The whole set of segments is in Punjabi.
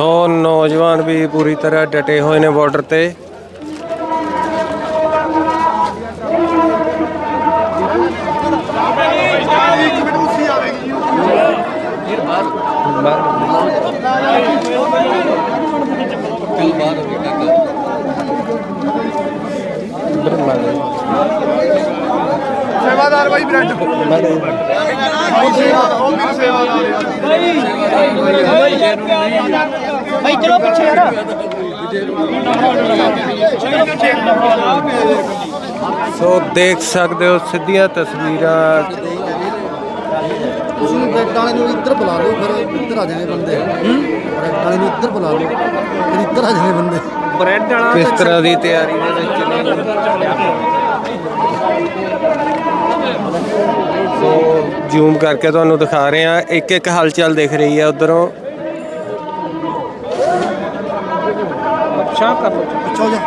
ਸੋ ਨੌਜਵਾਨ ਵੀ ਪੂਰੀ ਤਰ੍ਹਾਂ ਡਟੇ ਹੋਏ ਨੇ ਬਾਰਡਰ ਤੇ ਸੇਵਾਦਾਰ ਬਾਈ ਬ੍ਰੈਡ ਉਹ ਸੇਵਾ ਉਹ ਮੇਰੀ ਸੇਵਾਦਾਰ ਭਾਈ ਚਲੋ ਪਿੱਛੇ ਯਾਰ। ਸੋ ਦੇਖ ਸਕਦੇ ਹੋ ਸਿੱਧੀਆਂ ਤਸਵੀਰਾਂ। ਤੁਸੀਂ ਬ੍ਰੈਡ ਵਾਲੇ ਨੂੰ ਇੱਧਰ ਬੁਲਾ ਲਓ ਫਿਰ ਇੱਧਰ ਆ ਜਾਣੇ ਬੰਦੇ। ਬ੍ਰੈਡ ਵਾਲੇ ਨੂੰ ਇੱਧਰ ਬੁਲਾ ਲਓ ਫਿਰ ਇੱਧਰ ਆ ਜਾਣੇ ਬੰਦੇ। ਬ੍ਰੈਡ ਵਾਲਾ ਕਿਸ ਤਰ੍ਹਾਂ ਦੀ ਤਿਆਰੀ ਦੇ ਵਿੱਚ ਸੋ ਜ਼ੂਮ ਕਰਕੇ ਤੁਹਾਨੂੰ ਦਿਖਾ ਰਹੇ ਆ ਇੱਕ ਇੱਕ ਹਲਚਲ ਦਿਖ ਰਹੀ ਹੈ ਉਧਰੋਂ। ਸ਼ਾਹ ਕਰ ਲੋ ਪਿੱਛੋ ਜਾ।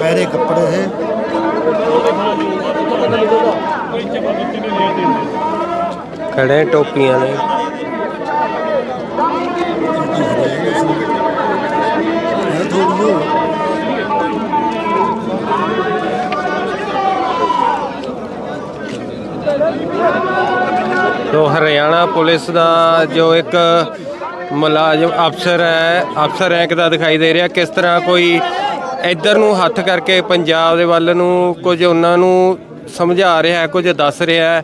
ਪੈਰੇ ਕੱਪੜੇ ਹੈ। ਖੜੇ ਟੋਪੀਆਂ ਨੇ। ਤੋ ਹਰਿਆਣਾ ਪੁਲਿਸ ਦਾ ਜੋ ਇੱਕ ਮੁਲਾਜ਼ਮ ਅਫਸਰ ਹੈ, ਅਫਸਰ ਰੈਂਕ ਦਾ ਦਿਖਾਈ ਦੇ ਰਿਹਾ, ਕਿਸ ਤਰ੍ਹਾਂ ਕੋਈ ਇੱਧਰ ਨੂੰ ਹੱਥ ਕਰਕੇ ਪੰਜਾਬ ਦੇ ਵੱਲ ਨੂੰ ਕੁਝ ਉਹਨਾਂ ਨੂੰ ਸਮਝਾ ਰਿਹਾ ਹੈ, ਕੁਝ ਦੱਸ ਰਿਹਾ ਹੈ?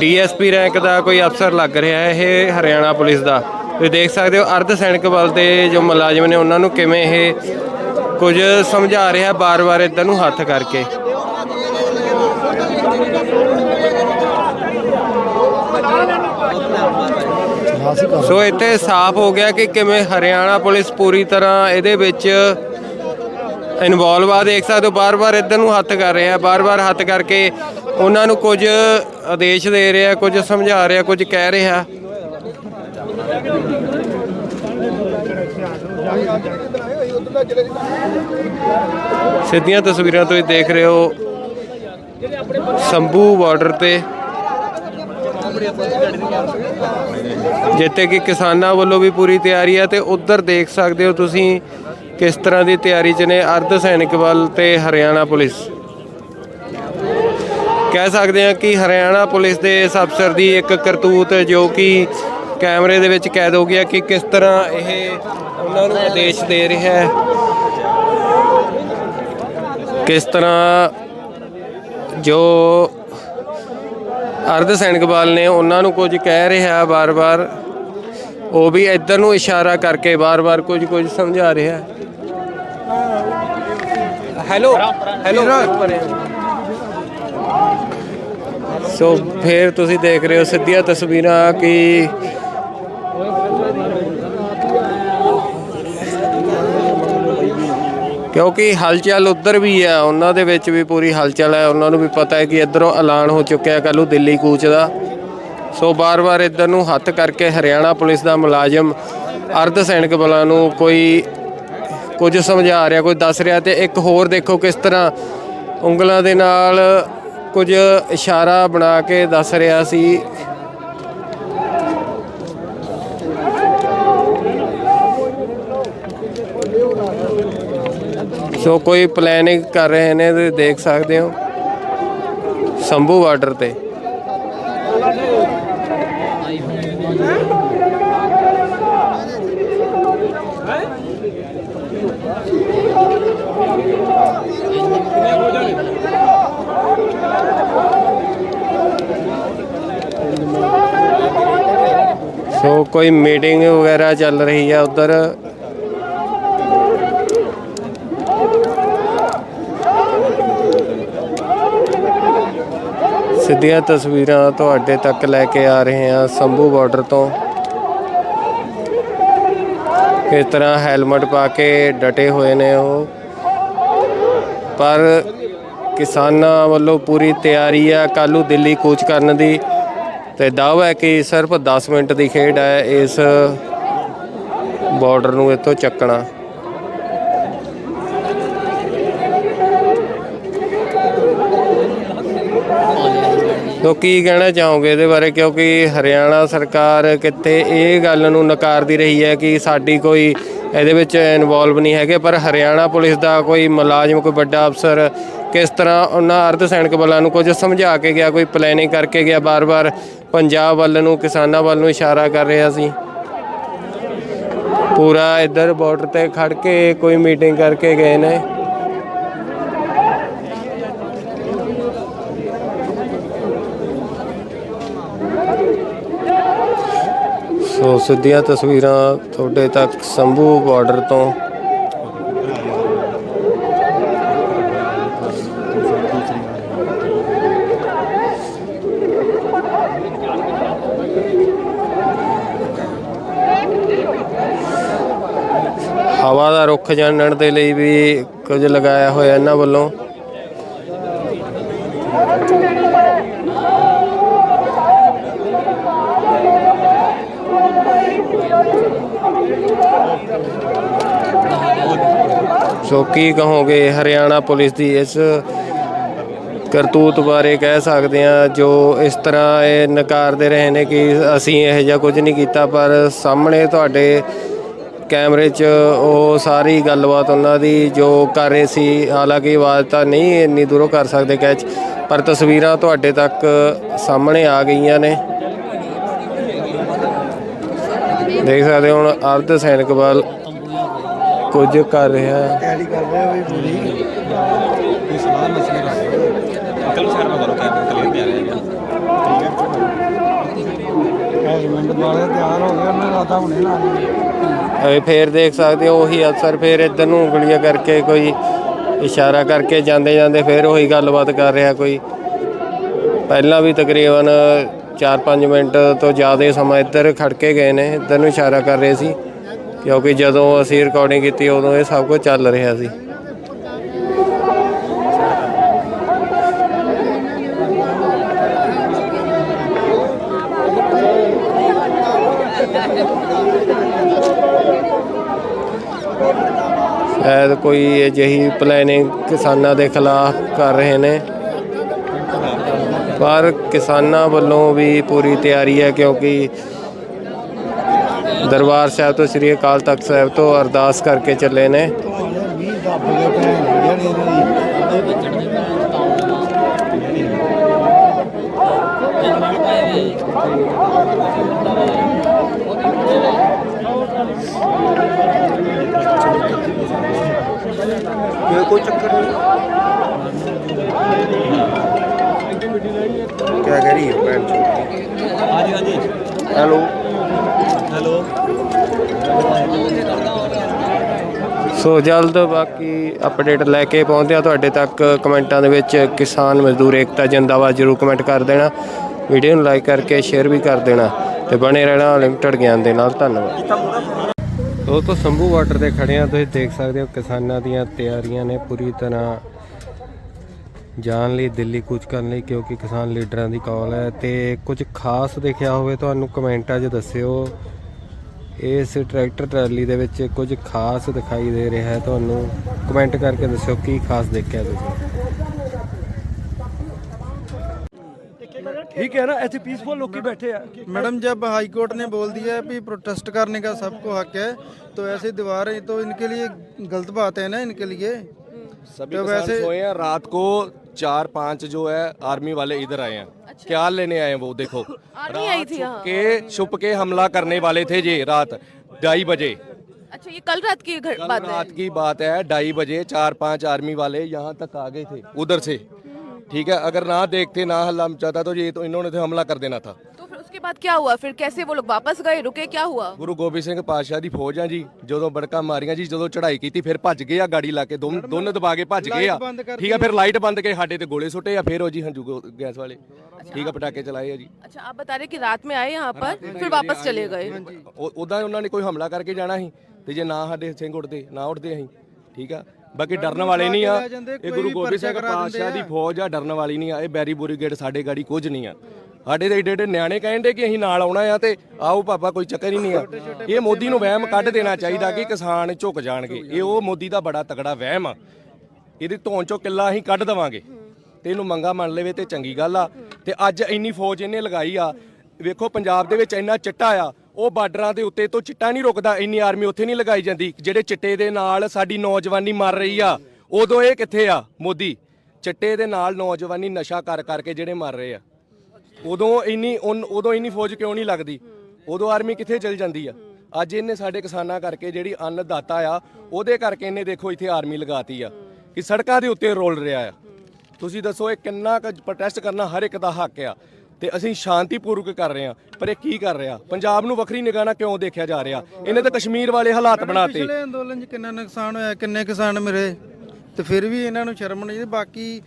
ਡੀਐਸਪੀ ਰੈਂਕ ਦਾ ਕੋਈ ਅਫਸਰ ਲੱਗ ਰਿਹਾ ਹੈ, ਇਹ ਹਰਿਆਣਾ ਪੁਲਿਸ ਦਾ? ਤੁਸੀਂ ਦੇਖ ਸਕਦੇ ਹੋ, ਅਰਧ ਸੈਨਿਕ ਬਲ ਦੇ ਜੋ ਮੁਲਾਜ਼ਮ ਨੇ, ਉਹਨਾਂ ਨੂੰ ਕਿਵੇਂ ਇਹ ਕੁਝ ਸਮਝਾ ਰਿਹਾ ਬਾਰ-ਬਾਰ ਇੱਧਰ ਨੂੰ ਹੱਥ ਕਰਕੇ? ਰਾਸੀ ਕਰ ਸੋ ਇੱਥੇ ਸਾਫ਼ ਹੋ ਗਿਆ ਕਿ ਕਿਵੇਂ ਹਰਿਆਣਾ ਪੁਲਿਸ ਪੂਰੀ ਤਰ੍ਹਾਂ ਇਹਦੇ ਵਿੱਚ ਇਨਵੋਲਵ ਆ। ਦੇਖ ਸਕਦੇ ਹੋ, ਬਾਰ-ਬਾਰ ਇੱਧਰ ਨੂੰ ਹੱਥ ਕਰ ਰਿਹਾ, ਬਾਰ-ਬਾਰ ਹੱਥ ਕਰਕੇ ਉਹਨਾਂ ਨੂੰ ਕੁਝ ਆਦੇਸ਼ ਦੇ ਰਿਹਾ, ਕੁਝ ਸਮਝਾ ਰਿਹਾ, ਕੁਝ ਕਹਿ ਰਿਹਾ। ਸਿੱਧੀਆਂ ਤਸਵੀਰਾਂ ਤੁਸੀਂ ਦੇਖ ਰਹੇ ਹੋ ਸੰਭੂ ਬਾਰਡਰ ਤੇ। ਜਿੱਥੇ ਕਿ ਕਿਸਾਨਾਂ ਵੱਲੋਂ ਵੀ ਪੂਰੀ ਤਿਆਰੀ ਹੈ ਤੇ ਉਧਰ ਦੇਖ ਸਕਦੇ ਹੋ ਤੁਸੀਂ ਕਿਸ ਤਰ੍ਹਾਂ ਦੀ ਤਿਆਰੀ 'ਚ ਨੇ ਅਰਧ ਸੈਨਿਕ ਬਲ ਤੇ ਹਰਿਆਣਾ ਪੁਲਿਸ। ਕਹਿ ਸਕਦੇ ਹਾਂ ਕਿ ਹਰਿਆਣਾ ਪੁਲਿਸ ਦੇ ਇਸ ਅਫਸਰ ਦੀ ਇੱਕ ਕਰਤੂਤ ਜੋ ਕਿ ਕੈਮਰੇ ਦੇ ਵਿੱਚ ਕੈਦ ਹੋ ਗਿਆ ਕਿ ਕਿਸ ਤਰ੍ਹਾਂ ਇਹ ਉਹਨਾਂ ਨੂੰ ਆਦੇਸ਼ ਦੇ ਰਿਹਾ ਹੈ। ਕਿਸ ਤਰ੍ਹਾਂ ਜੋ ਅਰਧ ਸੈਨਿਕ ਨੇ ਉਹਨਾਂ ਨੂੰ ਕੁਝ ਕਹਿ ਰਿਹਾ, ਬਾਰ-ਬਾਰ ਉਹ ਵੀ ਇੱਧਰ ਨੂੰ ਇਸ਼ਾਰਾ ਕਰਕੇ ਬਾਰ-ਬਾਰ ਕੁਝ ਕੁਝ ਸਮਝਾ ਰਿਹਾ। ਹੈ ਹੈਲੋ ਹੈਲੋ ਸੋ ਫਿਰ ਤੁਸੀਂ ਦੇਖ ਰਹੇ ਹੋ ਸਿੱਧੀਆਂ ਤਸਵੀਰਾਂ ਕਿ ਕਿਉਂਕਿ ਹਲਚਲ ਉੱਧਰ ਵੀ ਹੈ ਉਹਨਾਂ ਦੇ ਵਿੱਚ ਵੀ ਪੂਰੀ ਹਲਚਲ ਹੈ। ਉਹਨਾਂ ਨੂੰ ਵੀ ਪਤਾ ਹੈ ਕਿ ਇੱਧਰੋਂ ਐਲਾਨ ਹੋ ਚੁੱਕਿਆ ਕੱਲ੍ਹ ਨੂੰ ਦਿੱਲੀ ਕੂਚ ਦਾ। ਸੋ ਬਾਰ-ਬਾਰ ਇੱਧਰ ਨੂੰ ਹੱਥ ਕਰਕੇ ਹਰਿਆਣਾ ਪੁਲਿਸ ਦਾ ਮੁਲਾਜ਼ਮ ਅਰਧ ਸੈਨਿਕ ਬਲਾਂ ਨੂੰ ਕੋਈ ਕੁਝ ਸਮਝਾ ਰਿਹਾ, ਕੋਈ ਦੱਸ ਰਿਹਾ ਤੇ ਇੱਕ ਹੋਰ ਦੇਖੋ ਕਿਸ ਤਰ੍ਹਾਂ ਉਂਗਲਾਂ ਦੇ ਨਾਲ ਕੁਝ ਇਸ਼ਾਰਾ ਬਣਾ ਕੇ ਦੱਸ ਰਿਹਾ ਸੀ। ਸੋ ਕੋਈ ਪਲੈਨਿੰਗ ਕਰ ਰਹੇ ਨੇ ਤੇ ਦੇਖ ਸਕਦੇ ਹੋ। ਸੰਭੂ ਬਾਰਡਰ ਤੇ। ਸੋ ਕੋਈ ਮੀਟਿੰਗ ਵਗੈਰਾ ਚੱਲ ਰਹੀ ਹੈ ਉਧਰ ਸਿੱਧੀਆਂ ਤਸਵੀਰਾਂ ਤੁਹਾਡੇ ਤੱਕ ਲੈ ਕੇ ਆ ਰਹੇ ਹਾਂ ਸੰਭੂ ਬਾਰਡਰ ਤੋਂ। ਇਸ ਤਰ੍ਹਾਂ ਹੈਲਮਟ ਪਾ ਕੇ ਡਟੇ ਹੋਏ ਨੇ ਉਹ। ਪਰ ਕਿਸਾਨਾਂ ਵੱਲੋਂ ਪੂਰੀ ਤਿਆਰੀ ਆ ਕੱਲ੍ਹ ਦਿੱਲੀ ਕੂਚ ਕਰਨ ਦੀ। ਤੇ ਦਾਅਵਾ ਹੈ ਕਿ ਸਿਰਫ 10 ਮਿੰਟ ਦੀ ਖੇਡ ਹੈ ਇਸ ਬਾਰਡਰ ਨੂੰ ਇੱਥੋਂ ਚੱਕਣਾ। ਤੋ ਕੀ ਕਹਿਣਾ ਚਾਹੋਗੇ ਇਹਦੇ ਬਾਰੇ? ਕਿਉਂਕਿ ਹਰਿਆਣਾ ਸਰਕਾਰ ਕਿਤੇ ਇਹ ਗੱਲ ਨੂੰ ਨਕਾਰਦੀ ਰਹੀ ਹੈ ਕਿ ਸਾਡੀ ਕੋਈ ਇਹਦੇ ਵਿੱਚ ਇਨਵੋਲਵ ਨਹੀਂ ਹੈਗੇ, ਪਰ ਹਰਿਆਣਾ ਪੁਲਿਸ ਦਾ ਕੋਈ ਮੁਲਾਜ਼ਮ, ਕੋਈ ਵੱਡਾ ਅਫਸਰ ਕਿਸ ਤਰ੍ਹਾਂ ਉਹਨਾਂ ਅਰਧ ਸੈਨਿਕ ਬਲਾਂ ਨੂੰ ਕੁਝ ਸਮਝਾ ਕੇ ਗਿਆ, ਕੋਈ ਪਲੈਨਿੰਗ ਕਰਕੇ ਗਿਆ? ਬਾਰ-ਬਾਰ ਪੰਜਾਬ ਵੱਲ ਨੂੰ, ਕਿਸਾਨਾਂ ਵੱਲ ਨੂੰ ਇਸ਼ਾਰਾ ਕਰ ਰਿਹਾ ਸੀ। ਪੂਰਾ ਇੱਧਰ ਬਾਰਡਰ ਤੇ ਖੜ ਕੇ ਕੋਈ ਮੀਟਿੰਗ ਕਰਕੇ ਗਏ ਨੇ। ਸੋ ਸਿੱਧੀਆਂ ਤਸਵੀਰਾਂ ਤੁਹਾਡੇ ਤੱਕ ਸੰਭੂ ਬਾਰਡਰ ਤੋਂ। ਹਵਾ ਦਾ ਰੁੱਖ ਜਾਣਨ ਦੇ ਲਈ ਵੀ ਕੁਝ ਲਗਾਇਆ ਹੋਇਆ ਇਹਨਾਂ ਵੱਲੋਂ। ਸੋ ਕੀ ਕਹੋਗੇ, ਹਰਿਆਣਾ ਪੁਲਿਸ ਦੀ ਇਸ ਕਰਤੂਤ ਬਾਰੇ ਕਹਿ ਸਕਦੇ ਆ ਜੋ ਇਸ ਤਰ੍ਹਾਂ ਇਹ ਨਕਾਰਦੇ ਰਹੇ ਨੇ ਕਿ ਅਸੀਂ ਇਹ ਜਿਹਾ ਕੁਝ ਨਹੀਂ ਕੀਤਾ, ਪਰ ਸਾਹਮਣੇ ਤੁਹਾਡੇ ਕੈਮਰੇ 'ਚ ਉਹ ਸਾਰੀ ਗੱਲਬਾਤ ਉਹਨਾਂ ਦੀ ਜੋ ਕਰ ਰਹੇ ਸੀ, ਹਾਲਾਂਕਿ ਆਵਾਜ਼ ਤਾਂ ਨਹੀਂ ਇੰਨੀ ਦੂਰੋਂ ਕਰ ਸਕਦੇ ਕੈਚ, ਪਰ ਤਸਵੀਰਾਂ ਤੁਹਾਡੇ ਤੱਕ ਸਾਹਮਣੇ ਆ ਗਈਆਂ ਨੇ। ਦੇਖ ਸਕਦੇ ਹੋ ਹੁਣ ਅਰਧ ਸੈਨਿਕ ਬਲ ਕੁਝ ਕਰ ਰਿਹਾ। ਹੈ ਤਿਆਰੀ ਕਰ ਰਿਹਾ ਵੀ ਪੂਰੀ। ਕੋਈ ਸਲਾਹ ਮਸ਼ਵਰਾ ਅੰਕਲ ਸ਼ਰਮਾ ਕਰੋ ਕੈਮਰਾ ਕਲੀਅਰ ਨਹੀਂ ਆ ਰਿਹਾ ਹੈਜਮੈਂਟ ਵਾਲੇ ਤਿਆਰ ਹੋ ਗਏ ਉਹਨਾਂ ਰਾਤਾ ਹੁਣੇ ਲਾ ਲਈ ਇਹ ਫੇਰ ਦੇਖ ਸਕਦੇ ਹੋ ਉਹੀ ਅਫਸਰ ਫੇਰ ਇੱਧਰ ਨੂੰ ਉਂਗਲੀਆਂ ਕਰਕੇ ਕੋਈ ਇਸ਼ਾਰਾ ਕਰਕੇ ਜਾਂਦੇ ਜਾਂਦੇ ਫੇਰ ਉਹੀ ਗੱਲਬਾਤ ਕਰ ਰਿਹਾ ਕੋਈ। ਪਹਿਲਾਂ ਵੀ ਤਕਰੀਬਨ 4-5 ਮਿੰਟ ਤੋਂ ਜ਼ਿਆਦਾ ਸਮਾਂ ਇੱਧਰ ਖੜ ਕੇ ਗਏ ਨੇ ਇੱਧਰ ਨੂੰ ਇਸ਼ਾਰਾ ਕਰ ਰਹੇ ਸੀ। ਕਿਉਂਕਿ ਜਦੋਂ ਅਸੀਂ ਰਿਕਾਰਡਿੰਗ ਕੀਤੀ, ਉਦੋਂ ਇਹ ਸਭ ਕੁਝ ਚੱਲ ਰਿਹਾ ਸੀ। ਸ਼ਾਇਦ ਕੋਈ ਅਜਿਹੀ ਪਲੈਨਿੰਗ ਕਿਸਾਨਾਂ ਦੇ ਖਿਲਾਫ ਕਰ ਰਹੇ ਨੇ। ਪਰ ਕਿਸਾਨਾਂ ਵੱਲੋਂ ਵੀ ਪੂਰੀ ਤਿਆਰੀ ਹੈ, ਕਿਉਂਕਿ ਦਰਬਾਰ ਸਾਹਿਬ ਤੋਂ ਸ੍ਰੀ ਅਕਾਲ ਤਖਤ ਸਾਹਿਬ ਤੋਂ ਅਰਦਾਸ ਕਰਕੇ ਚੱਲੇ ਨੇ ਮੀਂਹ ਦੱਬ ਗਏ ਭੈਣ ਜਿਹੜੀ ਇਹਨਾਂ ਦੀ कोई चक्कर नहीं क्या कह रही है पैंट ਹਾਂਜੀ ਹਾਂਜੀ हेलो ਹੈਲੋ। ਸੋ ਜਲਦ ਬਾਕੀ ਅਪਡੇਟ ਲੈ ਕੇ ਪਹੁੰਚਦੇ ਆ ਤੁਹਾਡੇ ਤੱਕ ਕਮੈਂਟਾਂ ਦੇ ਵਿੱਚ ਕਿਸਾਨ ਮਜ਼ਦੂਰ ਏਕਤਾ ਜਿੰਦਾਬਾਦ ਜਰੂਰ ਕਮੈਂਟ ਕਰ ਦੇਣਾ। ਵੀਡੀਓ ਨੂੰ ਲਾਈਕ ਕਰਕੇ ਸ਼ੇਅਰ ਵੀ ਕਰ ਦੇਣਾ ਤੇ ਬਣੇ ਰਹਿਣਾ ਲਿਮਟਿਡ ਗਿਆਨ ਦੇ ਨਾਲ। ਧੰਨਵਾਦ। ਦੋਸਤੋ ਸੰਭੂ ਬਾਰਡਰ ਤੇ ਖੜੇ ਆ ਤੁਸੀਂ ਦੇਖ ਸਕਦੇ ਹੋ ਕਿਸਾਨਾਂ ਦੀਆਂ ਤਿਆਰੀਆਂ ਨੇ ਪੂਰੀ ਤਰ੍ਹਾਂ ਜਾਣ ਲਈ ਦਿੱਲੀ ਕੂਚ ਕਰਨ ਲਈ ਕਿਉਂਕਿ ਕਿਸਾਨ ਲੀਡਰਾਂ ਦੀ ਕਾਲ ਹੈ ਤੇ ਕੁਝ ਖਾਸ ਦੇਖਿਆ ਹੋਵੇ ਤੁਹਾਨੂੰ ਕਮੈਂਟਾਂ 'ਚ ਦੱਸਿਓ ਇਸ ਟਰੈਕਟਰ ਟਰਾਲੀ ਦੇ ਵਿੱਚ ਕੁਝ ਖਾਸ ਦਿਖਾਈ ਦੇ ਰਿਹਾ ਹੈ ਤੁਹਾਨੂੰ ਕਮੈਂਟ ਕਰਕੇ ਦੱਸਿਓ ਕੀ ਖਾਸ ਦੇਖਿਆ ਤੁਸੀਂ ठीक है ना ऐसे पीसफुल लोग की बैठे हैं मैडम जब हाई कोर्ट ने बोल दिया है कि प्रोटेस्ट करने का सबको हक है तो ऐसी दीवारें तो इनके लिए गलत बात है ना इनके लिए सभी तो किसान वैसे- सोए हैं रात को चार पाँच जो है आर्मी वाले इधर आए हैं। क्या लेने आए हैं वो देखो। आर्मी आई थी के छुप के हमला करने वाले थे ये रात ढाई बजे। अच्छा ये कल रात की कल बात है। रात की बात है ढाई बजे चार पाँच आर्मी वाले यहाँ तक आ गए थे उधर से। ठीक है अगर ना देखते ना हल्ला मचाता तो ये तो इन्होंने तो हमला कर देना था। उसके बाद क्या हुआ फिर कैसे वो लोग वापस गए रुके क्या हुआ ਗੁਰੂ ਗੋਬਿੰਦ ਸਿੰਘ ਪਾਤਸ਼ਾਹ ਦੀ ਫੌਜ ਆ ਜੀ ਜਦੋਂ ਬੜਕਾ ਮਾਰੀਆਂ ਜੀ ਜਦੋਂ ਚੜ੍ਹਾਈ ਕੀਤੀ ਫਿਰ ਭੱਜ ਗਏ ਆ ਗਾੜੀ ਲਾ ਕੇ ਦੋਨ ਦੋਨੇ ਦਬਾ ਕੇ ਭੱਜ ਗਏ ਆ ਬੰਦ ਕਰ ਠੀਕ ਆ ਫਿਰ ਲਾਈਟ ਬੰਦ ਕੇ ਸਾਡੇ ਤੇ ਗੋਲੇ ਸੁੱਟੇ ਆ ਫਿਰ ਉਹ ਜੀ ਹੰਝੂ ਗੋ- ਗੈਸ ਵਾਲੇ ਠੀਕ ਆ ਪਟਾਕੇ ਚਲਾਏ ਆ ਜੀ अच्छा आप बता रहे कि रात में आए यहाँ पर फिर वापस चले गए ਉਦਾਂ ਉਹਨਾਂ ਨੇ ਕੋਈ ਹਮਲਾ ਕਰਕੇ ਜਾਣਾ ਸੀ ਤੇ ਜੇ ਨਾ ਸਾਡੇ ਸਿੰਘ ਉੱਠਦੇ ਨਾ ਉੱਠਦੇ ਅਸੀਂ ਠੀਕ ਆ ਬਾਕੀ ਡਰਨ ਵਾਲੇ ਨਹੀਂ ਆ। ਇਹ ਗੁਰੂ ਗੋਬਿੰਦ ਸਿੰਘ ਪਾਤਸ਼ਾਹ ਦੀ। ਫੌਜ ਆ ਡਰਨ ਵਾਲੀ ਨਹੀਂ ਆ ਇਹ ਬੈਰੀ ਬੋਰੀਗੇਟ ਸਾਡੇ ਗਾੜੀ ਕੁਝ ਨਹੀਂ ਆ। ਸਾਡੇ ਦੇ ਏਡੇ ਏਡੇ ਨਿਆਣੇ ਕਹਿੰਦੇ ਕਿ ਅਸੀਂ ਨਾਲ ਆਉਣਾ ਆ ਤੇ ਆਓ ਪਾਪਾ ਕੋਈ ਚੱਕਰ ਹੀ ਨਹੀਂ ਆ। ਇਹ ਮੋਦੀ ਨੂੰ ਵਹਿਮ ਕੱਢ ਦੇਣਾ ਚਾਹੀਦਾ ਕਿ ਕਿਸਾਨ ਝੁਕ ਜਾਣਗੇ। ਇਹ ਉਹ ਮੋਦੀ ਦਾ ਬੜਾ ਤਗੜਾ ਵਹਿਮ ਆ। ਇਹਦੀ ਧੌਣ ਚੋਂ ਕਿੱਲਾ ਅਸੀਂ ਕੱਢ ਦਵਾਂਗੇ। ਤੇ ਇਹਨੂੰ ਮੰਗਾ ਮੰਨ ਲਵੇ ਤੇ ਚੰਗੀ ਗੱਲ ਆ। ਤੇ ਅੱਜ ਇੰਨੀ ਫੌਜ ਇਹਨੇ ਲਗਾਈ ਆ। ਵੇਖੋ ਪੰਜਾਬ ਦੇ ਵਿੱਚ ਇੰਨਾ ਚਿੱਟਾ ਆ। ਉਹ ਬਾਰਡਰਾਂ ਦੇ ਉੱਤੇ ਤੋਂ ਚਿੱਟਾ ਨਹੀਂ ਰੁਕਦਾ। ਇੰਨੀ ਆਰਮੀ ਉੱਥੇ ਨਹੀਂ ਲਗਾਈ ਜਾਂਦੀ। ਜਿਹੜੇ ਚਿੱਟੇ ਦੇ ਨਾਲ ਸਾਡੀ ਨੌਜਵਾਨੀ ਮਰ ਰਹੀ ਆ, ਉਦੋਂ ਇਹ ਕਿੱਥੇ ਆ? ਮੋਦੀ, ਚਿੱਟੇ ਦੇ ਨਾਲ ਨੌਜਵਾਨੀ ਨਸ਼ਾ ਕਰ ਕਰਕੇ ਜਿਹੜੇ ਮਰ ਰਹੇ ਆ। ਉਦੋਂ ਇੰਨੀ ਉਦੋਂ ਇੰਨੀ ਫੌਜ ਕਿਉਂ ਨਹੀਂ ਲੱਗਦੀ? ਉਦੋਂ ਆਰਮੀ ਕਿੱਥੇ ਚਲ ਜਾਂਦੀ ਆ? ਅੱਜ ਇਹਨੇ ਸਾਡੇ ਕਿਸਾਨਾਂ ਕਰਕੇ ਜਿਹੜੀ ਅੰਨਦਾਤਾ ਆ, ਉਹਦੇ ਕਰਕੇ ਇਹਨੇ ਦੇਖੋ ਇੱਥੇ ਆਰਮੀ ਲਗਾਤੀ ਆ ਕਿ ਸੜਕਾਂ ਦੇ ਉੱਤੇ ਰੋਲ ਰਿਹਾ ਆ। ਤੁਸੀਂ ਦੱਸੋ ਇਹ ਕਿੰਨਾ ਕੁ ਪ੍ਰੋਟੈਸਟ ਕਰਨਾ ਹਰ ਇੱਕ ਦਾ ਹੱਕ ਆ। ਤੇ ਅਸੀਂ ਸ਼ਾਂਤੀਪੂਰਵਕ ਕਰ ਰਹੇ ਆ ਪਰ ਇਹ ਕੀ ਕਰ ਰਿਹਾ? ਪੰਜਾਬ ਨੂੰ ਵੱਖਰੀ ਨਿਗਾਹ ਨਾਲ ਕਿਉਂ ਦੇਖਿਆ ਜਾ ਰਿਹਾ? ਇਹਨੇ ਤਾਂ ਕਸ਼ਮੀਰ ਵਾਲੇ ਹਾਲਾਤ ਬਣਾਤੇ। ਪਿਛਲੇ ਅੰਦੋਲਨ 'ਚ ਕਿੰਨਾ ਨੁਕਸਾਨ ਹੋਇਆ ਕਿੰਨੇ ਕਿਸਾਨ ਮਰੇ ਤੇ ਫਿਰ ਵੀ ਇਹਨਾਂ ਨੂੰ ਸ਼ਰਮ ਨਹੀਂ ਬਾਕੀ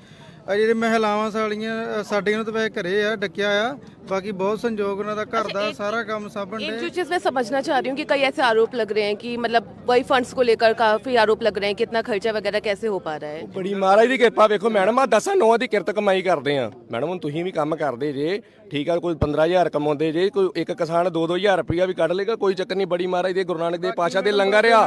ਜਿਹੜੇ ਮਹਿਲਾਵਾਂ ਸਾਲੀਆਂ ਅ, ਸਾਡੀਆਂ ਨੂੰ ਤਾਂ ਵੈਸੇ ਘਰੇ ਆ ਡੱਕਿਆ ਆ। ਬਾਕੀ ਬਹੁਤ ਸੰਯੋਗ ਉਹਨਾਂ ਦਾ ਘਰ ਦਾ ਸਾਰਾ ਕੰਮ ਸਾਂਭਣ एक ਦੇ जो चीज मैं समझना चाह रही हूँ कि कई ऐसे आरोप लग रहे हैं कि मतलब वही फंड्स को लेकर काफी आरोप लग रहे हैं कि इतना खर्चा वगैरह कैसे हो पा रहा है ਬੜੀ ਮਹਾਰਾਜ ਦੀ ਕਿਰਪਾ ਵੇਖੋ ਮੈਡਮ ਆ ਦਸਾਂ ਨੌ ਦੀ ਕਿਰਤ ਕਮਾਈ ਕਰਦੇ ਆ ਮੈਡਮ ਹੁਣ ਤੁਸੀਂ ਵੀ ਕੰਮ ਕਰਦੇ ਜੇ ਠੀਕ ਆ ਕੋਈ 15000 ਕਮਾਉਂਦੇ ਜੇ ਕੋਈ ਇੱਕ ਕਿਸਾਨ 2-2000 ਰੁਪਇਆ ਵੀ ਕੱਢ ਲੇਗਾ ਕੋਈ ਚੱਕਰ ਨਹੀਂ ਬੜੀ ਮਹਾਰਾਜ ਦੇ ਗੁਰੂ ਨਾਨਕ ਦੇਵ ਪਾਸ਼ਾ ਦੇ ਲੰਗਰ ਆ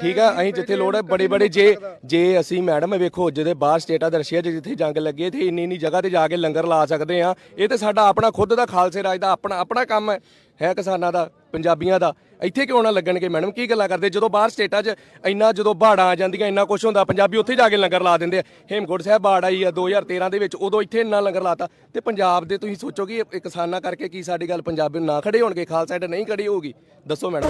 ਠੀਕ ਆ ਅਸੀਂ ਜਿੱਥੇ ਲੋੜ ਹੈ ਬੜੇ ਬੜੇ ਜੇ ਜੇ ਅਸੀਂ ਮੈਡਮ ਵੇਖੋ ਜਿਹਦੇ ਬਾਹਰ ਸਟੇਟਾਂ ਦੇ ਰਸ਼ੀਆ 'ਚ ਜਿੱਥੇ ਜੰਗ ਲੱਗੀ ਇੱਥੇ ਇੰਨੀ ਇੰਨੀ ਜਗ੍ਹਾ ਤੇ ਜਾ ਕੇ ਲੰਗਰ ਲਾ ਸਕਦੇ ਆ ਇਹ ਤੇ ਸਾਡਾ ਆਪਣਾ ਖੁਦ ਦਾ ਖਾਲਸੇ ਰਾਜ ਦਾ, ਆਪਣਾ ਆਪਣਾ ਕੰਮ ਹੈ ਹੈ ਕਿਸਾਨਾਂ ਦਾ, ਪੰਜਾਬੀਆਂ ਦਾ। ਇੱਥੇ ਕਿਉਂ ਨਾ ਲੱਗਣਗੇ ਮੈਡਮ? ਕੀ ਗੱਲਾਂ ਕਰਦੇ? ਜਦੋਂ ਬਾਹਰ ਸਟੇਟਾਂ 'ਚ ਇੰਨਾ, ਜਦੋਂ ਬਾੜਾਂ ਆ ਜਾਂਦੀਆਂ, ਇੰਨਾ ਕੁਝ ਹੁੰਦਾ, ਪੰਜਾਬੀ ਉੱਥੇ ਜਾ ਕੇ ਲੰਗਰ ਲਾ ਦਿੰਦੇ ਆ। ਹੇਮਕੋਟ ਸਾਹਿਬ ਬਾੜ ਆਈ ਆ 2013 ਦੇ ਵਿੱਚ, ਉਦੋਂ ਇੱਥੇ ਇੰਨਾ ਲੰਗਰ ਲਾਤਾ। ਤੇ ਪੰਜਾਬ ਦੇ ਤੁਸੀਂ ਸੋਚੋ ਕਿ ਇਹ ਕਿਸਾਨਾਂ ਕਰਕੇ ਕੀ ਸਾਡੀ ਗੱਲ ਪੰਜਾਬੀ ਨੂੰ ਨਾ ਖੜੇ ਹੋਣਗੇ? ਖਾਲਸਾ ਏਡ ਨਹੀਂ ਖੜੀ ਹੋਊਗੀ। ਦੱਸੋ ਮੈਡਮ।